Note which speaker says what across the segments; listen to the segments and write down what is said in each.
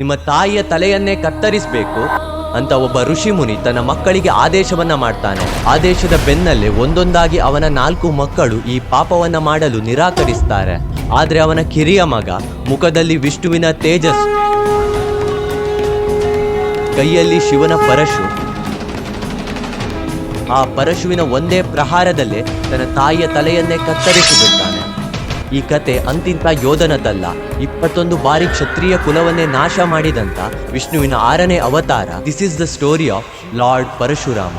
Speaker 1: ನಿಮ್ಮ ತಾಯಿಯ ತಲೆಯನ್ನೇ ಕತ್ತರಿಸಬೇಕು ಅಂತ ಒಬ್ಬ ಋಷಿ ಮುನಿ ತನ್ನ ಮಕ್ಕಳಿಗೆ ಆದೇಶವನ್ನ ಮಾಡ್ತಾನೆ. ಆದೇಶದ ಬೆನ್ನಲ್ಲೇ ಒಂದೊಂದಾಗಿ ಅವನ ನಾಲ್ಕು ಮಕ್ಕಳು ಈ ಪಾಪವನ್ನ ಮಾಡಲು ನಿರಾಕರಿಸ್ತಾರೆ. ಆದ್ರೆ ಅವನ ಕಿರಿಯ ಮಗ ಮುಖದಲ್ಲಿ ವಿಷ್ಣುವಿನ ತೇಜಸ್, ಕೈಯಲ್ಲಿ ಶಿವನ ಪರಶು, ಆ ಪರಶುವಿನ ಒಂದೇ ಪ್ರಹಾರದಲ್ಲೇ ತನ್ನ ತಾಯಿಯ ತಲೆಯನ್ನೇ ಕತ್ತರಿಸಿ ಬಿಡ್ತಾನೆ ಈ ಕತೆ ಅಂತಿಂತ ಯೋಧನದಲ್ಲ ಇಪ್ಪತ್ತೊಂದು ಬಾರಿ ಕ್ಷತ್ರಿಯ ಕುಲವನ್ನೇ ನಾಶ ಮಾಡಿದಂತ ವಿಷ್ಣುವಿನ ಆರನೇ ಅವತಾರ. This is the story of lord Parashurama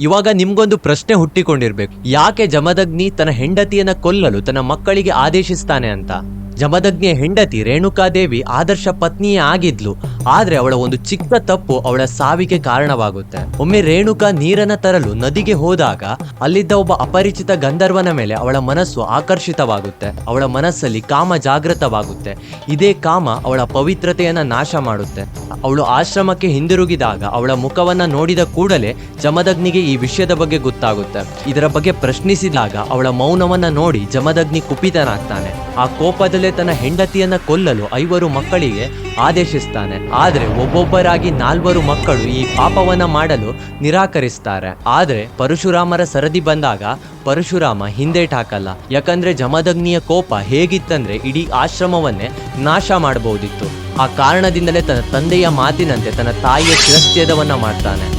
Speaker 1: ಇವಾಗ ನಿಮ್ಗೊಂದು ಪ್ರಶ್ನೆ ಹುಟ್ಟಿಕೊಂಡಿರ್ಬೇಕು. ಯಾಕೆ ಜಮದಗ್ನಿ ತನ್ನ ಹೆಂಡತಿಯನ್ನ ಕೊಲ್ಲಲು ತನ್ನ ಮಕ್ಕಳಿಗೆ ಆದೇಶಿಸ್ತಾನೆ ಅಂತ? ಜಮದಗ್ನಿಯ ಹೆಂಡತಿ ರೇಣುಕಾದೇವಿ ಆದರ್ಶ ಪತ್ನಿಯೇ ಆಗಿದ್ಲು. ಆದ್ರೆ ಅವಳ ಒಂದು ಚಿಕ್ಕ ತಪ್ಪು ಅವಳ ಸಾವಿಗೆ ಕಾರಣವಾಗುತ್ತೆ. ಒಮ್ಮೆ ರೇಣುಕಾ ನೀರನ್ನ ತರಲು ನದಿಗೆ ಹೋದಾಗ ಅಲ್ಲಿದ್ದ ಒಬ್ಬ ಅಪರಿಚಿತ ಗಂಧರ್ವನ ಮೇಲೆ ಅವಳ ಮನಸ್ಸು ಆಕರ್ಷಿತವಾಗುತ್ತೆ. ಅವಳ ಮನಸ್ಸಲ್ಲಿ ಕಾಮ ಜಾಗೃತವಾಗುತ್ತೆ. ಇದೇ ಕಾಮ ಅವಳ ಪವಿತ್ರತೆಯನ್ನ ನಾಶ ಮಾಡುತ್ತೆ. ಅವಳು ಆಶ್ರಮಕ್ಕೆ ಹಿಂದಿರುಗಿದಾಗ ಅವಳ ಮುಖವನ್ನ ನೋಡಿದ ಕೂಡಲೇ ಜಮದಗ್ನಿಗೆ ಈ ವಿಷಯದ ಬಗ್ಗೆ ಗೊತ್ತಾಗುತ್ತೆ. ಇದರ ಬಗ್ಗೆ ಪ್ರಶ್ನಿಸಿದಾಗ ಅವಳ ಮೌನವನ್ನ ನೋಡಿ ಜಮದಗ್ನಿ ಕುಪಿತನಾಗ್ತಾನೆ. ಆ ಕೋಪದಲ್ಲೇ ತನ್ನ ಹೆಂಡತಿಯನ್ನ ಕೊಲ್ಲಲು ಐವರು ಮಕ್ಕಳಿಗೆ ಆದೇಶಿಸ್ತಾನೆ. ಆದ್ರೆ ಒಬ್ಬೊಬ್ಬರಾಗಿ ನಾಲ್ವರು ಮಕ್ಕಳು ಈ ಪಾಪವನ್ನ ಮಾಡಲು ನಿರಾಕರಿಸ್ತಾರೆ. ಆದರೆ ಪರಶುರಾಮರ ಸರದಿ ಬಂದಾಗ ಪರಶುರಾಮ ಹಿಂದೇಟಾಕಲ್ಲ ಯಾಕಂದ್ರೆ ಜಮದಗ್ನಿಯ ಕೋಪ ಹೇಗಿತ್ತಂದ್ರೆ ಇಡೀ ಆಶ್ರಮವನ್ನೇ ನಾಶ ಮಾಡಬಹುದಿತ್ತು. ಆ ಕಾರಣದಿಂದಲೇ ತನ್ನ ತಂದೆಯ ಮಾತಿನಂತೆ ತನ್ನ ತಾಯಿಯ ಶಿರಚ್ಛೇದವನ್ನ ಮಾಡ್ತಾನೆ.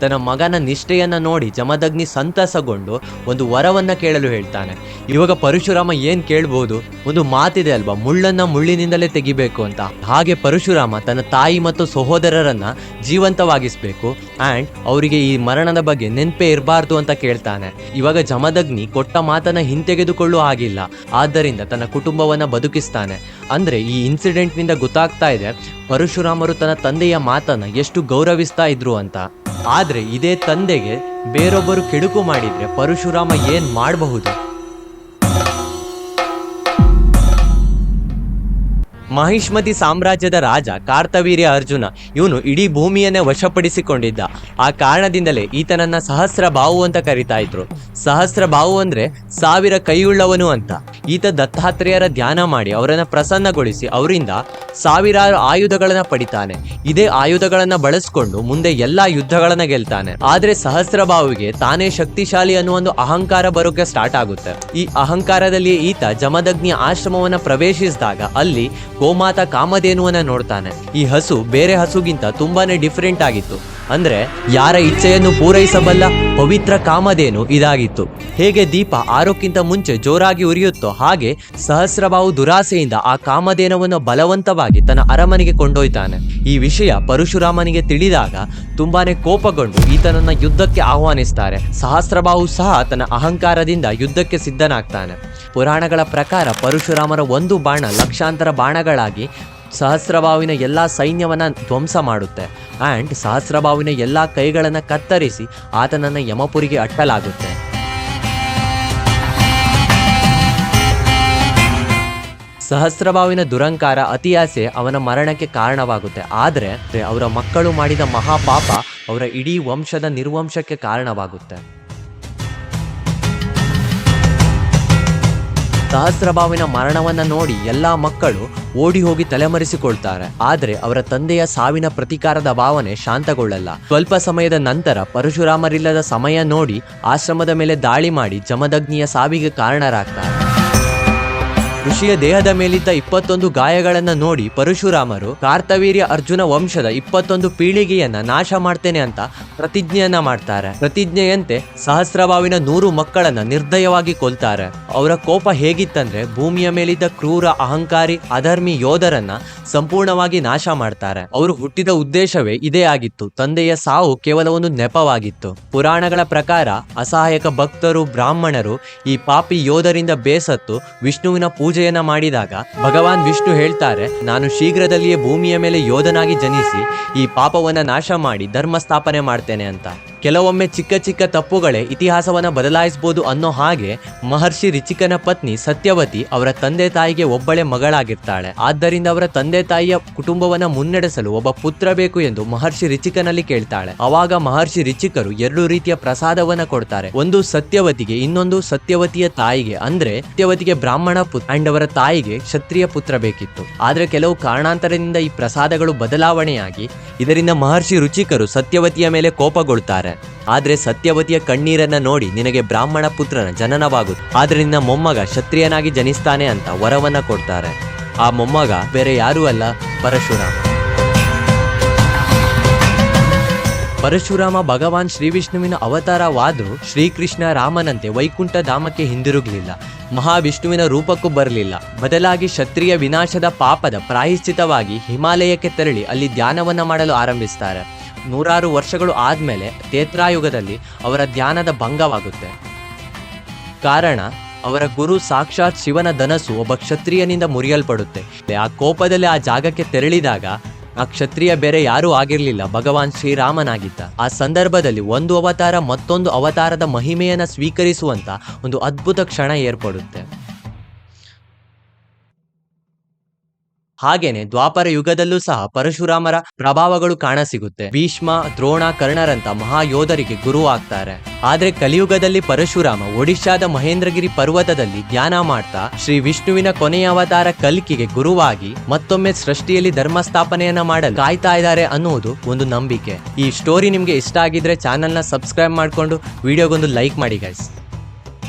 Speaker 1: ತನ್ನ ಮಗನ ನಿಷ್ಠೆಯನ್ನ ನೋಡಿ ಜಮದಗ್ನಿ ಸಂತಸಗೊಂಡು ಒಂದು ವರವನ್ನ ಕೇಳಲು ಹೇಳ್ತಾನೆ. ಇವಾಗ ಪರಶುರಾಮ ಏನು ಕೇಳ್ಬೋದು? ಒಂದು ಮಾತಿದೆ ಅಲ್ವಾ? ಮುಳ್ಳನ್ನು ಮುಳ್ಳಿನಿಂದಲೇ ತೆಗಿಬೇಕು ಅಂತ. ಹಾಗೆ ಪರಶುರಾಮ ತನ್ನ ತಾಯಿ ಮತ್ತು ಸಹೋದರರನ್ನ ಜೀವಂತವಾಗಿಸ್ಬೇಕು. ಅಂಡ್ ಅವರಿಗೆ ಈ ಮರಣದ ಬಗ್ಗೆ ನೆನಪೇ ಇರಬಾರ್ದು ಅಂತ ಕೇಳ್ತಾನೆ. ಇವಾಗ ಜಮದಗ್ನಿ ಕೊಟ್ಟ ಮಾತನ್ನ ಹಿಂತೆಗೆದುಕೊಳ್ಳೋ ಆಗಿಲ್ಲ ಆದ್ದರಿಂದ ತನ್ನ ಕುಟುಂಬವನ್ನ ಬದುಕಿಸ್ತಾನೆ. ಅಂದ್ರೆ ಈ ಇನ್ಸಿಡೆಂಟ್ನಿಂದ ಗೊತ್ತಾಗ್ತಾ ಇದೆ, ಪರಶುರಾಮರು ತನ್ನ ತಂದೆಯ ಮಾತನ್ನ ಎಷ್ಟು ಗೌರವಿಸ್ತಾ ಇದ್ರು ಅಂತ. ಆದ್ರೆ ಇದೇ ತಂದೆಗೆ ಬೇರೊಬ್ಬರು ಕೆಡುಕು ಮಾಡಿದರೆ ಪರಶುರಾಮ ಏನು ಮಾಡಬಹುದು? ಮಹಿಷ್ಮತಿ ಸಾಮ್ರಾಜ್ಯದ ರಾಜ ಕಾರ್ತವೀರ್ಯ ಅರ್ಜುನ, ಇವನು ಇಡೀ ಭೂಮಿಯನ್ನೇ ವಶಪಡಿಸಿಕೊಂಡಿದ್ದ. ಆ ಕಾರಣದಿಂದಲೇ ಈತನನ್ನ ಸಹಸ್ರ ಬಾವು ಅಂತ ಕರಿತಾ ಇದ್ರು. ಸಹಸ್ರ ಬಾವು ಅಂದ್ರೆ ಸಾವಿರ ಕೈಯುಳ್ಳವನು ಅಂತ. ಈತ ದತ್ತಾತ್ರೇಯರ ಧ್ಯಾನ ಮಾಡಿ ಅವರನ್ನ ಪ್ರಸನ್ನಗೊಳಿಸಿ ಅವರಿಂದ ಸಾವಿರಾರು ಆಯುಧಗಳನ್ನ ಪಡಿತಾನೆ. ಇದೇ ಆಯುಧಗಳನ್ನ ಬಳಸ್ಕೊಂಡು ಮುಂದೆ ಎಲ್ಲಾ ಯುದ್ಧಗಳನ್ನ ಗೆಲ್ತಾನೆ. ಆದ್ರೆ ಸಹಸ್ರ ಬಾವುಗೆ ತಾನೇ ಶಕ್ತಿಶಾಲಿ ಅನ್ನೋ ಒಂದು ಅಹಂಕಾರ ಬರೋಕೆ ಸ್ಟಾರ್ಟ್ ಆಗುತ್ತೆ. ಈ ಅಹಂಕಾರದಲ್ಲಿ ಈತ ಜಮದಗ್ನಿ ಆಶ್ರಮವನ್ನ ಪ್ರವೇಶಿಸಿದಾಗ ಅಲ್ಲಿ ಗೋಮಾತ ಕಾಮಧೇನುವನ್ನ ನೋಡ್ತಾನೆ. ಈ ಹಸು ಬೇರೆ ಹಸುಗಿಂತ ತುಂಬಾನೇ ಡಿಫ್ರೆಂಟ್ ಆಗಿತ್ತು. ಅಂದ್ರೆ ಯಾರ ಇಚ್ಛೆಯನ್ನು ಪೂರೈಸಬಲ್ಲ ಪವಿತ್ರ ಕಾಮಧೇನು ಇದಾಗಿತ್ತು. ಹೇಗೆ ದೀಪ ಆರೋಕ್ಕಿಂತ ಮುಂಚೆ ಜೋರಾಗಿ ಉರಿಯುತ್ತೋ ಹಾಗೆ ಸಹಸ್ರಬಾವು ದುರಾಸೆಯಿಂದ ಆ ಕಾಮಧೇನವನ್ನು ಬಲವಂತವಾಗಿ ತನ್ನ ಅರಮನೆಗೆ ಕೊಂಡೊಯ್ತಾನೆ. ಈ ವಿಷಯ ಪರಶುರಾಮನಿಗೆ ತಿಳಿದಾಗ ತುಂಬಾನೇ ಕೋಪಗೊಂಡು ಈತನನ್ನ ಯುದ್ಧಕ್ಕೆ ಆಹ್ವಾನಿಸ್ತಾರೆ. ಸಹಸ್ರಬಾಹು ಸಹ ತನ್ನ ಅಹಂಕಾರದಿಂದ ಯುದ್ಧಕ್ಕೆ ಸಿದ್ಧನಾಗ್ತಾನೆ. ಪುರಾಣಗಳ ಪ್ರಕಾರ ಪರಶುರಾಮರ ಒಂದು ಬಾಣ ಲಕ್ಷಾಂತರ ಬಾಣಗಳಾಗಿ ಸಹಸ್ರಬಾವಿನ ಎಲ್ಲ ಸೈನ್ಯವನ್ನು ಧ್ವಂಸ ಮಾಡುತ್ತೆ. ಆ್ಯಂಡ್ ಸಹಸ್ರಬಾವಿನ ಎಲ್ಲ ಕೈಗಳನ್ನು ಕತ್ತರಿಸಿ ಆತನನ್ನು ಯಮಪುರಿಗೆ ಅಟ್ಟಲಾಗುತ್ತೆ. ಸಹಸ್ರಬಾವಿನ ದುರಂಕಾರ ಅತಿಯಾಸೆ ಅವನ ಮರಣಕ್ಕೆ ಕಾರಣವಾಗುತ್ತೆ. ಆದರೆ, ಅವರ ಮಕ್ಕಳು ಮಾಡಿದ ಮಹಾಪಾಪ ಅವರ ಇಡೀ ವಂಶದ ನಿರ್ವಂಶಕ್ಕೆ ಕಾರಣವಾಗುತ್ತೆ. ಸಹಸ್ರಬಾವಿನ ಮರಣವನ್ನ ನೋಡಿ ಎಲ್ಲಾ ಮಕ್ಕಳು ಓಡಿ ಹೋಗಿ ತಲೆಮರೆಸಿಕೊಳ್ತಾರೆ. ಆದ್ರೆ ಅವರ ತಂದೆಯ ಸಾವಿನ ಪ್ರತಿಕಾರದ ಭಾವನೆ ಶಾಂತಗೊಳ್ಳಲ್ಲ. ಸ್ವಲ್ಪ ಸಮಯದ ನಂತರ ಪರಶುರಾಮರಿಲ್ಲದ ಸಮಯ ನೋಡಿ ಆಶ್ರಮದ ಮೇಲೆ ದಾಳಿ ಮಾಡಿ ಜಮದಗ್ನಿಯ ಸಾವಿಗೆ ಕಾರಣರಾಗ್ತಾರೆ. ಋಷಿಯ ದೇಹದ ಮೇಲಿದ್ದ ಇಪ್ಪತ್ತೊಂದು ಗಾಯಗಳನ್ನ ನೋಡಿ ಪರಶುರಾಮರು, ಕಾರ್ತವೀರ್ಯ ಅರ್ಜುನ ವಂಶದ ಇಪ್ಪತ್ತೊಂದು ಪೀಳಿಗೆಯನ್ನ ನಾಶ ಮಾಡ್ತೇನೆ ಅಂತ ಪ್ರತಿಜ್ಞೆಯನ್ನ ಮಾಡ್ತಾರೆ. ಪ್ರತಿಜ್ಞೆಯಂತೆ ಸಹಸ್ರಬಾವಿನ ನೂರು ಮಕ್ಕಳನ್ನ ನಿರ್ದಯವಾಗಿ ಕೊಲ್ತಾರೆ. ಅವರ ಕೋಪ ಹೇಗಿತ್ತಂದ್ರೆ ಭೂಮಿಯ ಮೇಲಿದ್ದ ಕ್ರೂರ, ಅಹಂಕಾರಿ, ಅಧರ್ಮಿ ಯೋಧರನ್ನ ಸಂಪೂರ್ಣವಾಗಿ ನಾಶ ಮಾಡ್ತಾರೆ. ಅವರು ಹುಟ್ಟಿದ ಉದ್ದೇಶವೇ ಇದೇ ಆಗಿತ್ತು. ತಂದೆಯ ಸಾವು ಕೇವಲ ಒಂದು ನೆಪವಾಗಿತ್ತು. ಪುರಾಣಗಳ ಪ್ರಕಾರ ಅಸಹಾಯಕ ಭಕ್ತರು, ಬ್ರಾಹ್ಮಣರು ಈ ಪಾಪಿ ಯೋಧರಿಂದ ಬೇಸತ್ತು ವಿಷ್ಣುವಿನ ಪೂಜೆಯನ್ನ ಮಾಡಿದಾಗ ಭಗವಾನ್ ವಿಷ್ಣು ಹೇಳ್ತಾರೆ, ನಾನು ಶೀಘ್ರದಲ್ಲಿಯೇ ಭೂಮಿಯ ಮೇಲೆ ಯೋಧನಾಗಿ ಜನಿಸಿ ಈ ಪಾಪವನ್ನ ನಾಶ ಮಾಡಿ ಧರ್ಮ ಸ್ಥಾಪನೆ ಮಾಡ್ತೇನೆ ಅಂತ. ಕೆಲವೊಮ್ಮೆ ಚಿಕ್ಕ ಚಿಕ್ಕ ತಪ್ಪುಗಳೇ ಇತಿಹಾಸವನ್ನು ಬದಲಾಯಿಸಬಹುದು ಅನ್ನೋ ಹಾಗೆ ಮಹರ್ಷಿ ರಿಚಿಕನ ಪತ್ನಿ ಸತ್ಯವತಿ ಅವರ ತಂದೆ ತಾಯಿಗೆ ಒಬ್ಬಳೆ ಮಗಳಾಗಿರ್ತಾಳೆ. ಆದ್ದರಿಂದ ಅವರ ತಂದೆ ತಾಯಿಯ ಕುಟುಂಬವನ್ನು ಮುನ್ನಡೆಸಲು ಒಬ್ಬ ಪುತ್ರ ಬೇಕು ಎಂದು ಮಹರ್ಷಿ ರಿಚಿಕನಲ್ಲಿ ಕೇಳ್ತಾಳೆ. ಅವಾಗ ಮಹರ್ಷಿ ರಿಚಿಕರು ಎರಡು ರೀತಿಯ ಪ್ರಸಾದವನ್ನ ಕೊಡ್ತಾರೆ. ಒಂದು ಸತ್ಯವತಿಗೆ, ಇನ್ನೊಂದು ಸತ್ಯವತಿಯ ತಾಯಿಗೆ, ಅಂದ್ರೆ ಸತ್ಯವತಿಗೆ ಬ್ರಾಹ್ಮಣ ಪುತ್ರ ಅಂಡ್ ಅವರ ತಾಯಿಗೆ ಕ್ಷತ್ರಿಯ ಪುತ್ರ ಬೇಕಿತ್ತು. ಆದ್ರೆ ಕೆಲವು ಕಾರಣಾಂತರದಿಂದ ಈ ಪ್ರಸಾದಗಳು ಬದಲಾವಣೆಯಾಗಿ, ಇದರಿಂದ ಮಹರ್ಷಿ ರುಚಿಕರು ಸತ್ಯವತಿಯ ಮೇಲೆ ಕೋಪಗೊಳ್ತಾರೆ. ಆದ್ರೆ ಸತ್ಯವತಿಯ ಕಣ್ಣೀರನ್ನ ನೋಡಿ ನಿನಗೆ ಬ್ರಾಹ್ಮಣ ಪುತ್ರನ ಜನನವಾಗುತ್ತೆ ಆದ್ರೆ ನಿನ್ನ ಮೊಮ್ಮಗ ಕ್ಷತ್ರಿಯನಾಗಿ ಜನಿಸ್ತಾನೆ ಅಂತ ವರವನ್ನ ಕೊಡ್ತಾರೆ. ಆ ಮೊಮ್ಮಗ ಬೇರೆ ಯಾರೂ ಅಲ್ಲ, ಪರಶುರಾಮ. ಪರಶುರಾಮ ಭಗವಾನ್ ಶ್ರೀ ವಿಷ್ಣುವಿನ ಅವತಾರವಾದ್ರೂ ಶ್ರೀಕೃಷ್ಣ ರಾಮನಂತೆ ವೈಕುಂಠ ಧಾಮಕ್ಕೆ ಹಿಂದಿರುಗಲಿಲ್ಲ. ಮಹಾವಿಷ್ಣುವಿನ ರೂಪಕ್ಕೂ ಬರಲಿಲ್ಲ. ಬದಲಾಗಿ ಕ್ಷತ್ರಿಯ ವಿನಾಶದ ಪಾಪದ ಪ್ರಾಯಶ್ಚಿತವಾಗಿ ಹಿಮಾಲಯಕ್ಕೆ ತೆರಳಿ ಅಲ್ಲಿ ಧ್ಯಾನವನ್ನ ಮಾಡಲು ಆರಂಭಿಸ್ತಾರೆ. ನೂರಾರು ವರ್ಷಗಳು ಆದಮೇಲೆ ತೇತ್ರಾಯುಗದಲ್ಲಿ ಅವರ ಧ್ಯಾನದ ಭಂಗವಾಗುತ್ತೆ. ಕಾರಣ, ಅವರ ಗುರು ಸಾಕ್ಷಾತ್ ಶಿವನ ಧನಸ್ಸು ಒಬ್ಬ ಕ್ಷತ್ರಿಯನಿಂದ ಮುರಿಯಲ್ಪಡುತ್ತೆ. ಆ ಕೋಪದಲ್ಲಿ ಆ ಜಾಗಕ್ಕೆ ತೆರಳಿದಾಗ ಆ ಕ್ಷತ್ರಿಯ ಬೇರೆ ಯಾರೂ ಆಗಿರ್ಲಿಲ್ಲ. ಭಗವಾನ್ ಶ್ರೀರಾಮನಾಗಿದ್ದ. ಆ ಸಂದರ್ಭದಲ್ಲಿ ಒಂದು ಅವತಾರ ಮತ್ತೊಂದು ಅವತಾರದ ಮಹಿಮೆಯನ್ನು ಸ್ವೀಕರಿಸುವಂತ ಒಂದು ಅದ್ಭುತ ಕ್ಷಣ ಏರ್ಪಡುತ್ತೆ. ಹಾಗೇನೆ ದ್ವಾಪರ ಯುಗದಲ್ಲೂ ಸಹ ಪರಶುರಾಮರ ಪ್ರಭಾವಗಳು ಕಾಣಸಿಗುತ್ತೆ. ಭೀಷ್ಮ, ದ್ರೋಣ ಕರ್ಣರಂತ ಮಹಾಯೋಧರಿಗೆ ಗುರು ಆಗ್ತಾರೆ ಆದ್ರೆ ಕಲಿಯುಗದಲ್ಲಿ ಪರಶುರಾಮ ಒಡಿಶಾದ ಮಹೇಂದ್ರಗಿರಿ ಪರ್ವತದಲ್ಲಿ ಧ್ಯಾನ ಮಾಡ್ತಾ ಶ್ರೀ ವಿಷ್ಣುವಿನ ಕೊನೆಯ ಅವತಾರ ಕಲ್ಕಿಗೆ ಗುರುವಾಗಿ ಮತ್ತೊಮ್ಮೆ ಸೃಷ್ಟಿಯಲ್ಲಿ ಧರ್ಮ ಸ್ಥಾಪನೆಯನ್ನ ಮಾಡಲು ಕಾಯ್ತಾ ಇದ್ದಾರೆ ಅನ್ನುವುದು ಒಂದು ನಂಬಿಕೆ. ಈ ಸ್ಟೋರಿ ನಿಮ್ಗೆ ಇಷ್ಟ ಆಗಿದ್ರೆ ಚಾನೆಲ್ನ ಸಬ್ಸ್ಕ್ರೈಬ್ ಮಾಡ್ಕೊಂಡು ವಿಡಿಯೋಗೊಂದು ಲೈಕ್ ಮಾಡಿ ಗೈಸ್